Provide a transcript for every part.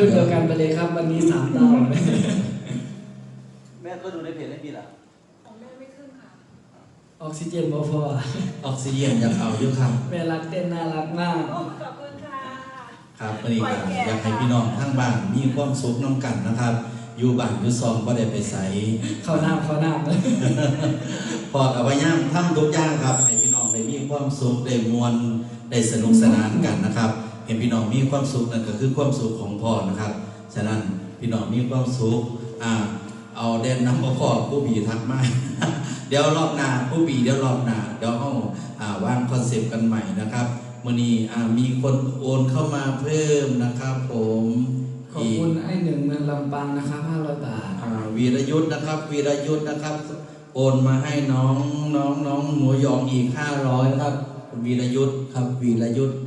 รุ่นเดียวกันไปเลยครับ วันนี้สามเต้าแม่ก็ดูในเพจให้พี่ล่ะของแม่ไม่ขึ้นค่ะ ออกซิเจนบ่พอออกซิเจนอยากเอาเยอะครับแม่รักเต้นน่ารักมากโอ้ขอบคุณค่ะ ครับวันนี้ก็อยากให้พี่น้องทั้งบ้านมีความสุขน้ำกันนะครับ อยู่บ้านอยู่ซองก็ได้ไปใส่เข้าน้ำเข้าน้ำเลยพอกับว่าย่างทำทุกอย่างครับ ให้พี่น้องได้มีความสุขได้มวลได้สนุกสนานกันนะครับเห็นพี่น้องมีความสุขนั่นก็คือความสุขของพ่อนะครับ ฉะนั้นพี่น้องมีความสุขอ่าเอาเด่นน้ำพ่อผู้บีทักมาเดี๋ยวรอบหน้าผู้บีเดี๋ยวรอบหน้าเดี๋ยวเอาอ่าวางคอนเซปต์กันใหม่นะครับมื่อนี้อ่ามีคนโอนเข้ามาเพิ่มนะครับ ผมขอบคุณไอ้หนึ่งเมืองลำปางนะครับ500บาทอ่าวีรยุทธ์นะครับ วีรยุทธ์นะครับ โอนมาให้น้องน้องน้องหนูยองอีกห้าร้อยครับคุณวีรยุทธ์ครับวีรยุทธ์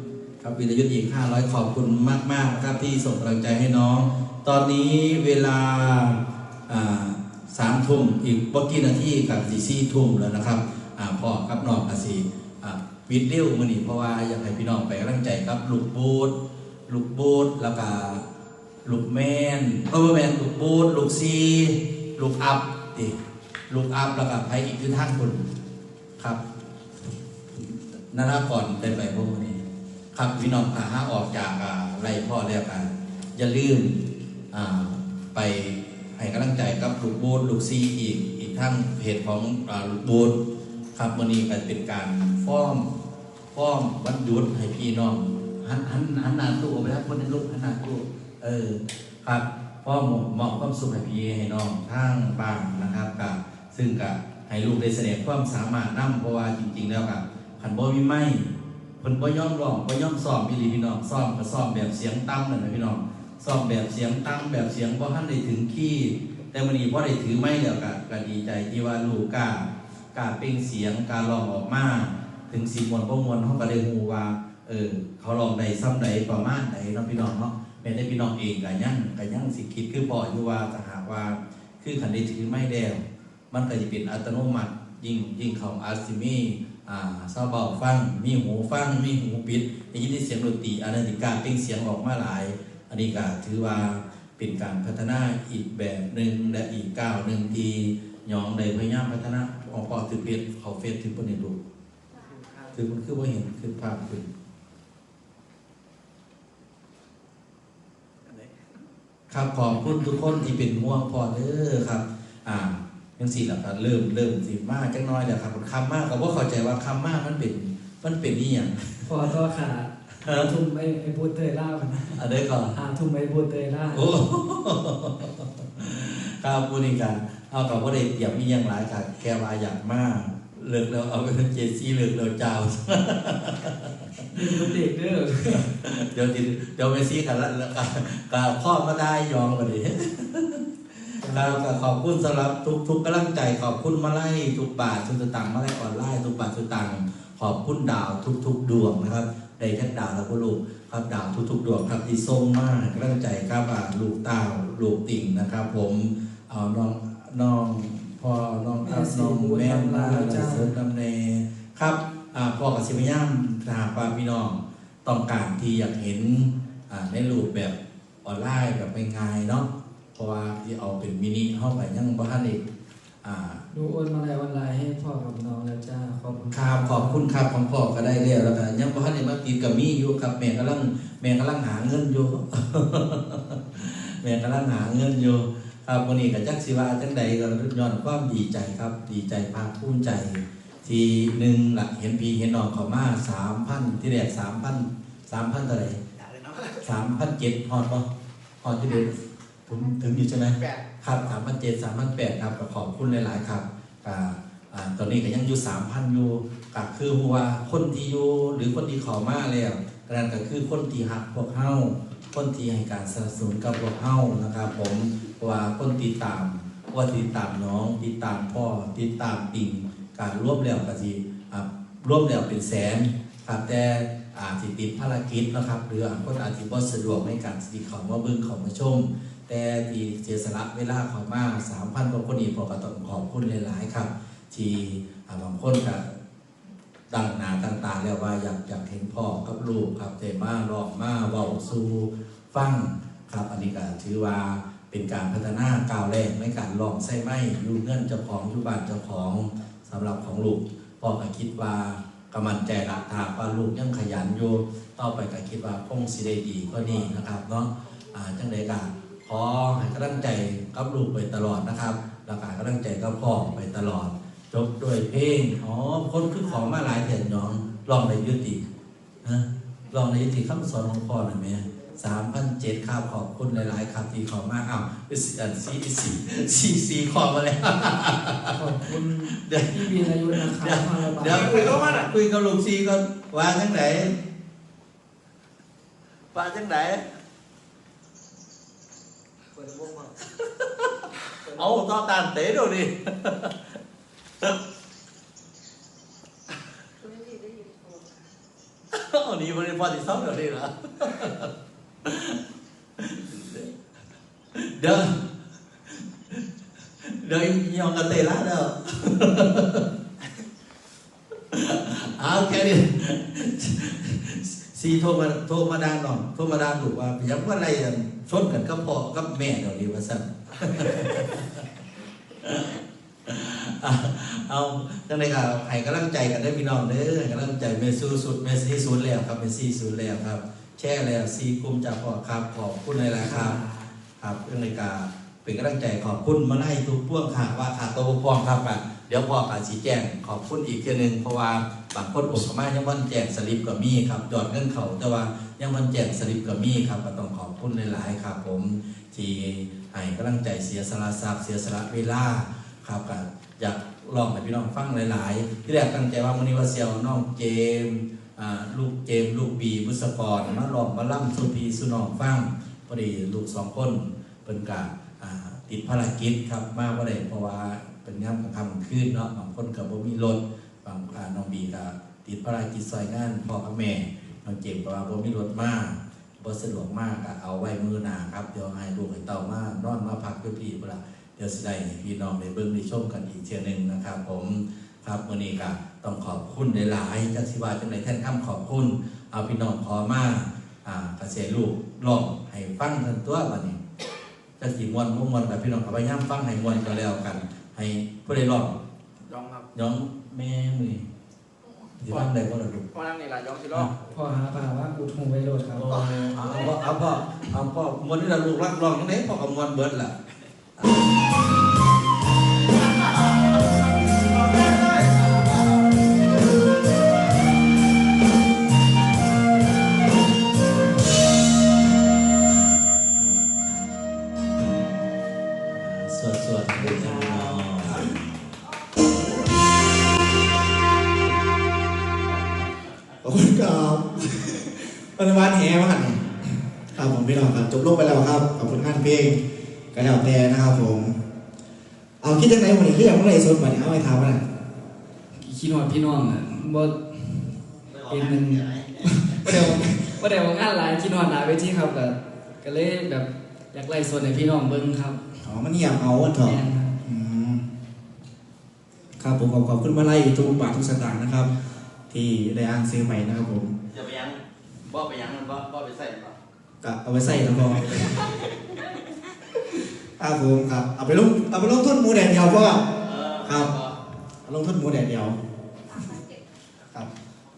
ครับวีรยุทธ์อีกห้าร้อยขอบคุณมากมากครับที่ส่งกำลังใจให้น้อง ตอนนี้เวลาสามทุ่มอีกบกี่นาทีกับสี่สี่ทุ่มแล้วนะครับอพ่อกับน้องอาศีวิดเร็วมือนีเพราะว่าอยากให้พี่น้องไปกำลังใจครับลูกบูธลูกบูธแล้วก็ลูกแมนเออแมนลูกบูธลูกซีลูกอัพดิลูกอัพแล้วก็ไปอีกคือท่านคุณครับนาราก่อนได้ไปพวกนี้ ครับพี่น้องอาหาออกจากไร่พ่อแล้วกันอย่าลืมไปให้กำลังใจกับลูกโบูธลูกซีอีกอีกทั้งเพจของลูกบูธครับวันนี้ก็เป็นการฟ้อมฟ้อมวันหยุดให้พี่น้องหันหันหันหน้าตู้ไปแล้วคนในลูกหันหน้าตู้เออครับฟ้อมมอบความสุขให้พี่ให้น้องทางบ้านนะครับกับซึ่งกับให้ลูกได้แสดงความสามารถนํเพราะว่าจริง ๆ แล้วกับขันบ่มีไม่ เพิ่นบ่ย่อมร้องบ่ย่อมซ้อมพี่ลีพี่น้องซ้อมก็ซ้อมแบบเสียงต่ำนั่นนะพี่น้องซ้อมแบบเสียงต่ำแบบเสียงบ่ทันได้ถึงคีย์แต่มื้อนี้พอได้ถือไม้แล้วก็ก็ดีใจที่ว่าลูกกล้ากล้าเปล่งเสียงกล้าร้องออกมาถึงสิมวนบ่มวนเฮาก็ได้ฮู้ว่าเออเขาร้องได้ซ้ำใดประมาณใดเนาะพี่น้องเนาะแม้แต่พี่น้องเองก็ยังก็ยังสิคิดคือพ่ออยู่ว่าถ้าหากว่าคือคันได้ถือไม้แล้วมันก็จะเป็นอัตโนมัติยิ่งยิ่งเขาอาจสิมี่ เศร้าเบาฟัง มีหูฟัง มีหูปิดได้ยินเสียงดนตรีอันนั้นอีการเปล่งเสียงออกมาหลาย อันนี้ก็ถือว่าเป็นการพัฒนาอีกแบบหนึ่งและอีกก้าวหนึ่งที่ยองได้พยายามพัฒนาองพ่อถือเพจเขาเฟซถือคนนี้ดูถือมันคือว่าเห็นคือภาพขึ้นครับขอบคุณทุกคนที่เป็นห่วงพอเด้อครับ อ่า ยังสี่หลักการเริ่มเริ่มสิมากจังน้อยแล้วครับคำมากก็ว่าเข้าใจว่าคำมากมันเป็นมันเป็นนี่อย่างพอตัวขาดหาทุ่มไอ้ไอ้พูดเตยล่ากันนะอันนี้ก่อนหาทุ่มไอ้พูดเตยล่าโอ้ครับพูดในการเอากับว่าได้เตรียมมีอย่างหลายค่ะแกว่าอยากมากเลิกแล้วเอาไปเป็นเจซี่เลิกแล้วเจ้าเป็นคนเด็กเด้อเดี๋ยวติดเดี๋ยวไปซี่กันแล้วแล้วก็ก็พ่อมาได้ยองกันดิ ครับก็ขอบคุณสำหรับทุกทุกกำลังใจขอบคุณมาไล่ทุกบาททุกสตางค์มาไล่ออนไลน์ทุกบาททุกสตางค์ขอบคุณดาวทุกทุกดวงนะครับได้ทั้งดาวแล้วก็ลูกครับดาวทุกทุกดวงครับที่ส่งมากกำลังใจครับลูกเต้าลูกติ่งนะครับ ผมเอาน้องน้องพ่อน้องครับน้องแม่ลาเสริมดำเนครับพ่อกับสิพยายามถาหากว่าพี่น้องต้องการที่อยากเห็นในรูปแบบออนไลน์แบบง่ายๆเนาะ เพราะว่าที่เอาเป็นมินิเข้าไปยังบ้านอีกอ่าดูโอนมาลัยออนไลน์ให้พ่อกับน้องแล้วจ้าขอบคุณครับขอบคุณครับของพ่อก็ได้เรียแล้วกันยังบ้านอีกมาติดกับมีอยู่ครับแม่กำลังแม่กำลังหาเงินอยู่แม่กำลังหาเงินอยู่ครับวันนี้กับจักศิวาจังใดก็ย้อนความดีใจครับ ดีใจภาคภูมิใจ ที่หนึ่งหลักเห็นพี่เห็นน้องเขามาสามพันที่แรกสามพันสามพันเท่าไหร่สามพันเจ็ดฮอดปะฮอดที่เด็ด ผมถึงอยู่ใช่ไหมครับสามพันเจ็ดสามพันแปดครับก็ขอบคุณหลาย ๆ ครับตอนนี้ก็ยังอยู่สามพันอยู่ก็คือว่าคนที่อยู่หรือคนที่ขอมาแล้วนั่นก็คือคนที่หักพวกเฮาคนที่ให้การสนับสนุนกับพวกเฮานะครับ ผมว่าคนติดตามว่าติดตามน้องติดตามพ่อติดตามปิงการรวบแล้วก็สิอ่ารวบแล้วเป็นแสนครับแต่อาจติดภารกิจนะครับหรือคนอาจสิบ่สะดวกในการที่เขามาเบิ่งเขามาชม แต่ที่เสียสละเวลาเขามาสามพันกว่าคนนี้พอก็ต้องขอบคุณหลายๆครับ ที่บางคนก็ดังหนาต่างๆแล้วว่าอยากอยากเห็นพ่อกับลูกครับแต่มาลองมาเบาสู่ฟังครับอันนี้ก็ถือว่าเป็นการพัฒนาก้าวแรกในการลองใส่ไม้อยู่เงื่อนเจ้าของยู่บ้านเจ้าของสำหรับของลูกพ่อก็คิดว่ากำมันใจละถาว่าลูกยังขยันอยู่ต่อไปก็คิดว่าคงสิได้ดีก็นี่นะครับเนาะจังใดก็ ขอให้กำลังใจกับลูกไปตลอดนะครับแล้วก็ให้กำลังใจกับพ่อไปตลอด จบด้วยเพลงอ๋อคนคือของมาหลายเถียนน้องลองในยุตินะลองในยุติคำสอนของพ่อหน่อยไหมสามพันเจ็ดครับขอบคุณหลาย ๆ ครับที่ขอมาอ้าวสี่อันสี่สี่สี่สี่ขอมาแล้วขอบคุณเดี๋ยวพี่วีรยุทธ์นะครับห้าร้อยบาทเดี๋ยวคุยกับมันคุยกับลูกซีก่อนว่าจังไหนว่าจังไหน เอาต่อตานเตะดูดิไม่ได้ได้ยินโทรมา ซีโทรมาโทรมาดาหน่อยโทรมาด่าถูกว่าพยายามว่าอะไรชนกันกับพ่อกับแม่เดี๋ยวนี้ว่าสั่นเอาจังเลยครับให้กำลังใจกันได้พี่น้องเด้อกำลังใจเมซูสุดเมซี่ศูนย์แล้วครับเมซี่ศูนย์แล้วครับ แช่แล้วซีกลุ่มจากพ่อครับขอบคุณเลยละครับครับเรื่องรายการ เป็นกำลังใจขอบคุณมาไล่ทุกพ่วงค่ะว่าขาดตัวพ่วงครับอะเดี๋ยวพ่อการชี้แจงขอบคุณอีกเทีหนึงเพราะว่าบางคนผมก็มายังวันแจกสลิปกับมีครับยอดเงินเขาแต่ว่ายังวันแจกสลิปกับมีครับก็ต้องขอบคุณหลายๆครับ ผมที่ให้กำลังใจเสียสละทรัพย์เสียสละเวลาครับก็อยากลองให้พี่น้องฟังหลาย ๆ ที่แรกตั้งใจว่าวันนี้ว่าเซียวน้องเจมลูกเจมลูกบีบุษกรมาลองมาล่ำสุพีสุนองฟังพอดีลูกสองคนเป็นกาอ่า ติดภารกิจครับมาว่าได้เพราะว่าเป็นงานกลางคำกลางคืนเนาะบางคนกับบ่มีรถบางน้องบีก็ติดภารกิจซอยงานพ่อกับแม่น้องเจมส์ก็ว่าบ่มีรถมากบ่สะดวกมากก็เอาไว้มือหนาครับเดี๋ยวให้ลูกให้เต่ามานอนมาพักอยู่พี่พุ่นล่ะเดี๋ยวสิได้พี่น้องได้เบิ่งได้ชมกันอีกเทื่อหนึ่งนะครับ ผมครับมื้อนี้ก็ต้องขอบคุณหลายๆจักสิว่าจังไดแทนคำขอบคุณ เอาพี่น้องขอมาอ่ากระเสลูกลองให้ฟังเพิ่นตัวบัดนี้ จะสีมวนมุ่งมวนกับพี่น้องกับพยายามฟังให้มวนก็แล้วกัน ให้ผู้ใดร้องยองครับย้องแม่มือสิฟังได้บ่ล่ะลูกพ่อนั่งนี่ล่ะยองสิรอบพ่อหาปลาว่าอุดหูไวโรดครับเอาเอาเอาเอาพ่อเอาพ่อมวนนี่ล่ะลูกรักร้องจังได๋พ่อก็มวนเบิดล่ะ จบลงไปแล้วครับขอบคุณงานเพลงกระดับแดนนะครับผม เอาคิดจังไหนวันนี้คืออย่างเมื่อไรสดมาเนี่ยเอาไปทำมันคิดว่าพี่น้องอะบ่เป็นหนึ่งบ่ได้ว่าบ่ได้ว่างานหลายคิดว่าหลายเวทีครับก็ก็เลยแบบอยากไล่สดให้พี่น้องเบิ่งครับอ๋อมันเงียบเอาวันเถอะแม่นครับอืมครับผมขอขอบคุณมาไล่ทุกบาททุกสตางค์นะครับ ที่ได้อ้างซื้อใหม่นะครับผมอย่าไปยังบ่ไปยังมันบ่บ่ไปใส่บ่ ก็เอาไปใส่แล้วก็ครับผมครับ เอาไปลงเอาไปลงทุนหมูแดดเดียวก็เออครับเอาลงทุนหมูแดดเดียว ครับ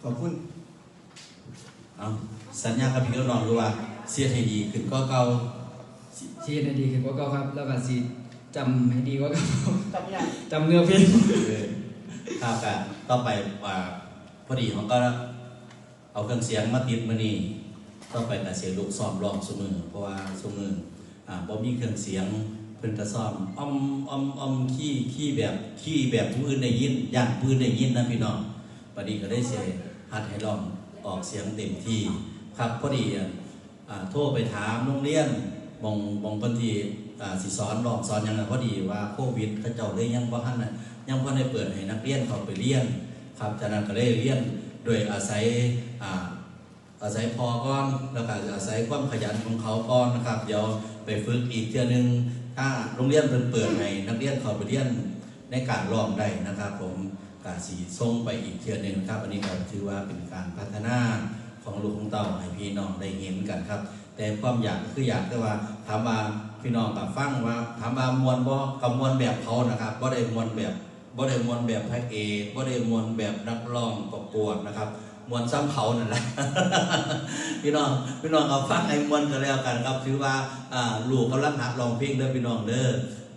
ขอบคุณเอาสัญญากับพี่น้องรู้ว่าเสียให้ดีขึ้นก็เก่าสิสิเฮ็ดให้ดีขึ้นกว่าเก่าครับ แล้วก็สิจำให้ดีกว่าเก่าจำยังจำเนื้อเพลงเออครับก็ต่อไปว่าพอดีเขาก็เอาเครื่องเสียงมาติดมื้อนี้ ต่อไปก็เสียลูกซ้อมร้องซุมือเพราะว่าซุมืออ่าบ่มีเครื่องเสียงเพิ่นก็ซ้อมอ้อมอ้อมอ้อมขี้ขี้แบบขี้แบบผู้อื่นได้ยินย่านผู้อื่นได้ยินนะพี่น้องบัดนี้ก็ได้เสียหัดให้ร้องออกเสียงเต็มที่ครับพอดีอะอ่าโทรไปถามโรงเรียนบองบองเพิ่นที่อ่าสิสอนร้องสอนหยังน่ะพอดีว่าโควิดเขาเจ้าเลยยังบ่ทันน่ะยังพอได้เปิดให้นักเรียนเขาไปเรียนครับจากนั้นก็ได้เรียนโดยอาศัยอ่า อาศัยพอก่อนแล้วก็อาศัยความขยันของเขาก่อนนะครับ เดี๋ยวไปฝึกอีกเทื่อหนึง ถ้าโรงเรียนเปิดเปิดให้นักเรียนเขาไปเรียนในการร้องได้นะครับ ผมกาสีส่งไปอีกเทื่อหนึงครับ อันนี้ก็ถือว่าเป็นการพัฒนาของลูกของเต่าให้พี่น้องได้เห็นกันครับ แต่ความอยากก็คืออยากแต่ว่าถามว่าพี่น้องกับฟังว่าถามว่ามวนบ่กับมวนแบบเขานะครับบ่ได้มวนแบบบ่ได้มวนแบบพระเอกบ่ได้มวนแบบนักร้องประกวดนะครับ มวนซ้ำเขานั่นแหละพี่น้องพี่น้องเอาฟังไอ้มวนกันแล้วกันครับถือว่าลูกกำลังหัดร้องเพลงเด้อพี่น้องเด้อ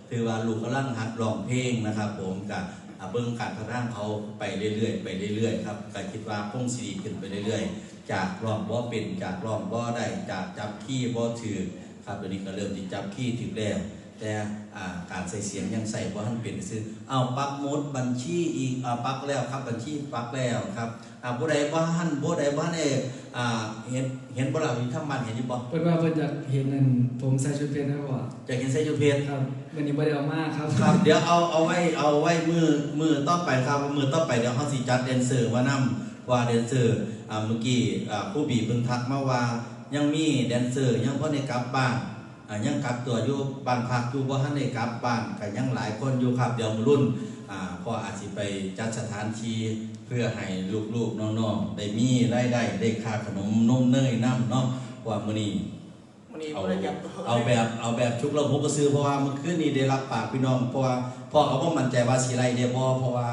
ถือว่าลูกกำลังหัดร้องเพลงนะครับ ผมกับเบิ้องการพัฒนาเขาไปเรื่อยๆไปเรื่อยๆครับก็คิดว่าคงสีขึ้นไปเรื่อยๆ จากรองบ่เป็นจากรองบ่ได้จากจับขี้บ่ถือครับเดี๋ยวนี้ก็เริ่มที่จับขี้ถึงแล้ว แต่อ่าการใส่เสียงยังใส่บ่ทันเป็นซื่อเอาปักหมุดบัญชีอีกอ่าปักแล้วครับบัญชีปักแล้วครับอ่าผู้ใดบ่ทันผู้ใดบ่ได้อ่าเห็นเห็นบ่ล่ะมีทำบ้านเห็นอยู่บ่เพิ่นว่าเพิ่นอยากเห็นนั่นผมใส่ชุดเพชรนะพ่อจะเห็นใส่อยู่เพจครับวันนี้บ่ได้เอามาครับครับ เดี๋ยวเอาเอาไว้เอาไว้มือมือต่อไปครับมือต่อไปเดี๋ยวเขาสิจัดแดนเซอร์มานำว่าแดนเซอร์อ่าเมื่อกี้อ่าผู้บีเพิ่งทักมาว่ายังมีแดนเซอร์ยังพอได้กลับบ้านอ่า ยังกักตัวอยู่บ้านพักอยู่บ่ทันได้กลับบ้านก็ยังหลายคนอยู่ครับเดี๋ยวมื้อรุ่นอ่าพออาจสิไปจัดสถานที่เพื่อให้ลูกๆน้องๆได้มีรายได้ได้ค่าขนมนมเนยน้ำเนาะเพราะว่ามื้อนี้วันนี้เอาบริจาคเอาแบบเอาแบบชุกเราผมก็ซื้อเพราะว่าเมื่อคืนนี้ได้รับปากพี่น้องเพราะว่าพ่อเขาบ่มั่นใจว่าสิไรเด้บ่เพราะว่า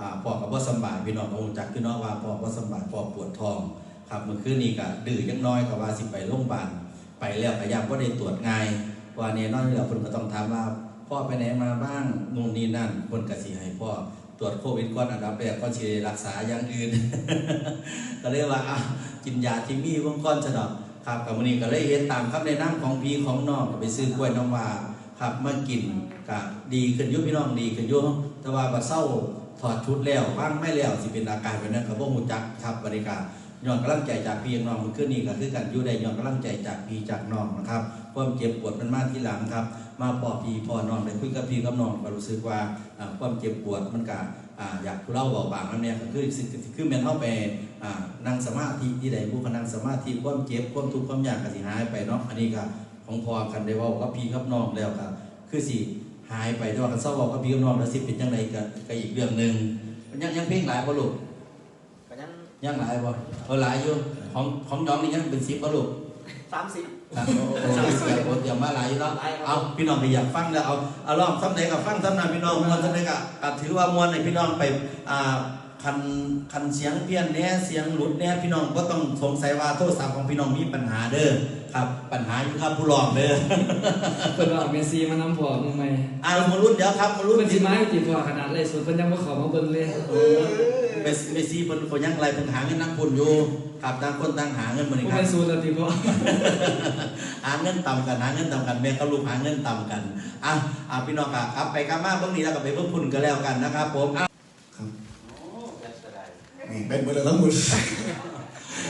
อ่าพ่อก็บ่สำบายพี่น้องก็รู้จักพี่น้องว่าพ่อบ่สำบายพ่อปวดท้อง ครับเมื่อคืนนี้ก็ดื้อยังน้อยก็ว่าสิไปโรงพยาบาล ไปแล้วก็ยังบ่ได้ตรวจไงว่าแน่นอนอยู่แล้วเพิ่นก็ต้องถามว่าพ่อไปไหนมาบ้างนู่นนี่นั่นเพิ่นก็สิให้พ่อตรวจโควิดก่อนอันดับแรกก็สิได้รักษาอย่างอื่น ก็เลยกว่ากินยาที่มีวงก้อนซะดอกครับกับวันนี้ก็เลยเห็นตามคำแนะนำของพี่ของน้องก็ไปซื้อกล้วยน้ำว้าครับมากินก็ดีขึ้นยุพี่น้องดีขึ้นยุแต่ว่าบัดเศร้าถอดชุดแล้วบ้างไม่แล้วสิเป็นอาการแบบนั้นกับพวกหูจักครับบริการ ย้อนกำลังใจจากพี่น้องมันขึ้นนี่ก็คือกันอยู่ได้ย้อนกำลังใจจากพี่จากน้องนะครับความเจ็บปวดมันมากที่หลังครับ มาพอพี่พอน้องได้คุยกับพี่กับน้องก็รู้สึกว่าความเจ็บปวดมันก็อ่าอยากเล่าเบาบางนั่นเนี่ยคือสิคือแม่นเข้าไปนั่งสมาธิที่ใดผู้ก็นั่งสมาธิความเจ็บความทุกข์ความอยากก็สิหายไปเนาะอันนี้ก็ของพอกันได้ว่ากับพี่กับน้องแล้วครับคือสิหายไปแต่ว่ากันเศร้าเว้ากับพี่กับน้องแล้วสิเป็นจังไดก็ก็อีกเรื่องหนึ่งมันยังยังเพลงหลายบ่ลูก ยังยังหลายบ่เออหลายอยู่ของของน้องนี่ยังเป็น10บ่ลูกสามสิบครับโอ้โหเสียบทเตรียมมาหลายอยู่เนาะเอาพี่น้องที่อยากฟังแล้วเอาเอาลองซ้ำไหนกับฟังซ้ำนั้นพี่น้องมวนซ้ำไหนกับก็ถือว่ามวนให้พี่น้องไปอ่าคันคันเสียงเพี้ยนแหน่เสียงหลุดแหน่พี่น้องก็ต้องสงสัยว่าโทรศัพท์ของพี่น้องมีปัญหาเด้อ ครับปัญหาอยู่ครับผู้รองเด้อเพิ่นว่าเอาเมสซี่มานำพ่อมือใหม่อ่ามารุ่นเดี๋ยวครับมารุ่นเพิ่นสิมาให้ติพ่อขนาดเลยส่วนเพิ่นยังบ่เข้ามาเบิ่งเลยเออเมสเมสซี่เพิ่นเขายังไรเพิ่นหาเงินนักบุญอยู่ครับต่างคนต่างหาเงินเหมือนบ่กัแม่นนสูตรแล้วติพ่อหาเงินต่ำกันหาเงินต่ำกันแม่กับลูกหาเงินต่ำกันอะอะพี่น้องครับครับไปกันมาเบื้องนี้แล้วก็ไปเบื้องพุ่นกันแล้วกันนะครับผมอะครับโอ้ยเสียดายนี่เป็นมือทั้งหมด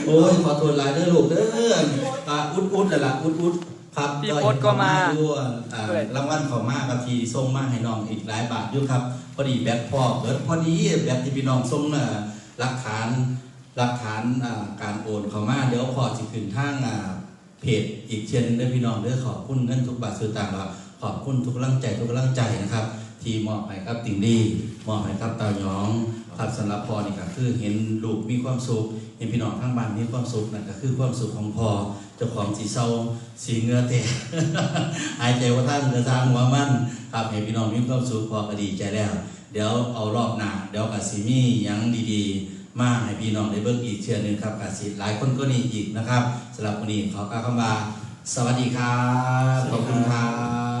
โอ้ยขอโทษหลายเด้อลูกเด้ออ่าอุดอุดนั่นล่ะอุดอุดครับพี่พศก็มาด้วยอ่ารางวัลเของมากับทีส่งมาให้น้องอีกหลายบาทอยู่ครับ พอดีแบบพ่อเกิดพอดีแบบที่พี่น้องส่งน่ะหลักฐานหลักฐานอ่าการโอนเข้ามาเดี๋ยวพอสิขึ้นทางอ่าเพจอีกเช่นเด้อพี่น้องเด้อขอบคุณเงินทุกบาทสุดต่างครับขอบคุณทุกกำลังใจทุกกำลังใจนะครับ ที่มอบให้ครับติ่งดีมอบให้ครับตาหยอง ครับสำหรับพ่อนี่ก็คือเห็นลูกมีความสุข เห็นพี่น้องข้างบ้านมีความสุขนั่นก็คือความสุขของพ่อเจ้าของสีเศร้าสีเงือแตกหายใจว่าท่านเดือทางหัวมันครับให้พี่น้องมีความสุขพอก็ดีใจแล้ว เดี๋ยวเอารอบหน้าเดี๋ยวกับสีมีหยังดีๆ มาให้พี่น้องได้เบิ่งอีกเชื่อหนึ่งครับกับสีหลายคนก็นี่อีกนะครับสำหรับวันนี้ขอกล่าวคำว่าสวัสดีครับขอบคุณครับ